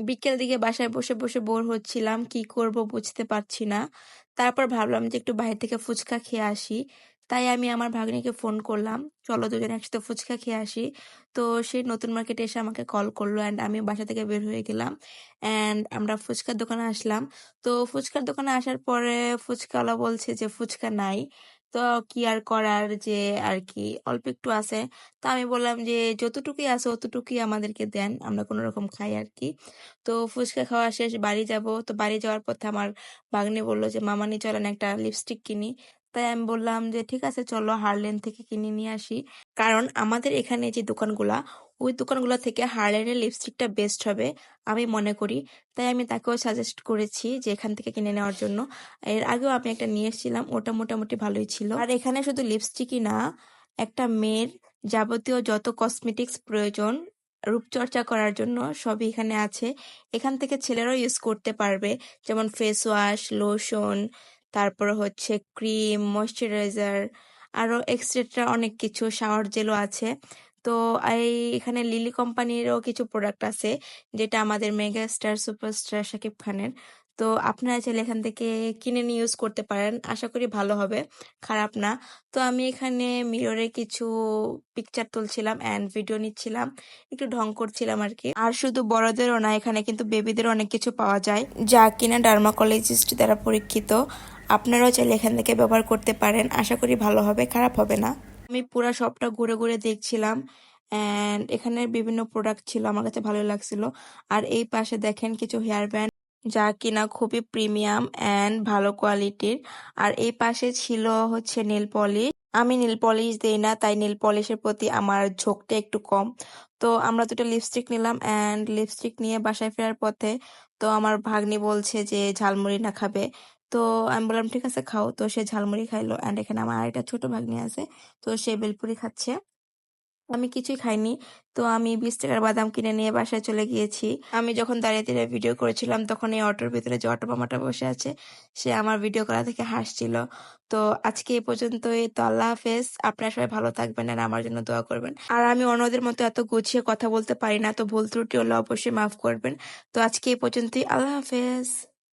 বিকেল দিকে বাসায় বসে, বসে বোর হচ্ছিলাম। কি করব বুঝতে পারছি না। তারপর ভাবলাম যে একটু বাইরে থেকে ফুচকা খেয়ে আসি। তাই আমি আমার ভাগ্নিকে ফোন করলাম। চলো দুজনে একসাথে ফুচকা খেয়ে আসি। তো সে নতুন মার্কেটে এসে আমাকে কল করল অ্যান্ড আমি বাসা থেকে বের হয়ে গেলাম। অ্যান্ড আমরা ফুচকার দোকানে আসলাম। তো ফুচকার দোকানে আসার পরে ফুচকাওয়ালা বলছে যে ফুচকা নাই। তো কি আর করার যে আর কি অল্প একটু আছে। তা আমি বললাম যে যতটুকুই আছে অতটুকুই আমাদেরকে দেন। আমরা কোনো রকম খাই আর কি। তো ফুচকা খাওয়া শেষ, বাড়ি যাব। তো বাড়ি যাওয়ার পথে আমার ভাগ্নি বলল যে মামানি চলেন একটা লিপস্টিক কিনি। তাই আমি বললাম যে, ঠিক আছে, চলো হারলেন থেকে কিনে নিয়ে আসি। কারণ আমাদের এখানে যে দোকানগুলা ওই দোকানগুলো থেকে হার্লেনের লিপস্টিকটা বেস্ট হবে আমি মনে করি। তাই আমি তাকেও সাজেস্ট করেছি যে এখান থেকে কিনে নেওয়ার জন্য। এর আগেও আমি একটা নিয়ে এসেছিলাম ওটা মোটামুটি ভালোই ছিল। আর এখানে শুধু লিপস্টিকই না একটা মেয়ের যাবতীয় যত কসমেটিক্স প্রয়োজন রূপচর্চা করার জন্য সবই এখানে আছে। এখান থেকে ছেলেরাও ইউজ করতে পারবে। যেমন ফেস ওয়াশ, লোশন, তারপর হচ্ছে ক্রিম, ময়েশ্চারাইজার আরও এক্সট্রা অনেক কিছু শাওয়ার জেলও আছে। তো এই এখানে লিলি কোম্পানিরও কিছু প্রোডাক্ট আছে যেটা আমাদের মেগা স্টার সুপারস্টার শাকিব খানের। তো আপনারা চাইলে এখান থেকে কিনে নিয়ে ইউজ করতে পারেন। আশা করি ভালো হবে, খারাপ না। তো আমি এখানে মিররে কিছু পিকচার তুলছিলাম অ্যান্ড ভিডিও নিচ্ছিলাম। একটু ঢং করছিলাম আর কি। আর শুধু বড়দেরও না এখানে কিন্তু বেবিদেরও অনেক কিছু পাওয়া যায় যা কিনা ডার্মাকোলজিস্ট দ্বারা পরীক্ষিত। আপনারাও চাইলে এখান থেকে ব্যবহার করতে পারেন। আশা করি ভালো হবে, খারাপ হবে না। আমি পুরা শপটা ঘুরে, ঘুরে দেখছিলাম অ্যান্ড এখানে বিভিন্ন প্রোডাক্ট ছিল আমার কাছে ভালো লাগছিল। আর এই পাশে দেখেন কিছু হেয়ার ব্যান্ড যা কিনা খুবই প্রিমিয়াম অ্যান্ড ভালো কোয়ালিটির। আর এই পাশে ছিল হচ্ছে নেল পলিশ। আমি নীল পলিশ দিই না তাই নীল পলিশের প্রতি আমার ঝোঁকটা একটু কম। তো আমরা দুটো লিপস্টিক নিলাম অ্যান্ড লিপস্টিক নিয়ে বাসায় ফেরার পথে তো আমার ভাগ্নি বলছে যে ঝালমুড়ি না খাবে। তো আমি বললাম, ঠিক আছে, খাও। তো সে ঝালমুড়ি খাইলো অ্যান্ড এখানে আমার আরেকটা ছোট ভাগ্নি আছে। তো সে বেলপুরি খাচ্ছে। আমি কিছুই খাইনি। তো আমি বিশ টাকার বাদাম কিনে নিয়ে বাসায় চলে গিয়েছি। আমি যখন দাঁড়িয়ে দাঁড়িয়ে ভিডিও করেছিলাম, তখন এই অটোর ভিতরে যে অটো মামাটা বসে আছে, সে আমার ভিডিও করা থেকে হাসছিল। তো আজকে এই পর্যন্তই। তো আল্লাহ হাফেজ। আপনারা সবাই ভালো থাকবেন আর আমার জন্য দোয়া করবেন। আর আমি অন্যদের মতো এত গুছিয়ে কথা বলতে পারি না। তো ভুল ত্রুটি হলে অবশ্যই মাফ করবেন। তো আজকে এই পর্যন্তই। আল্লাহ হাফেজ।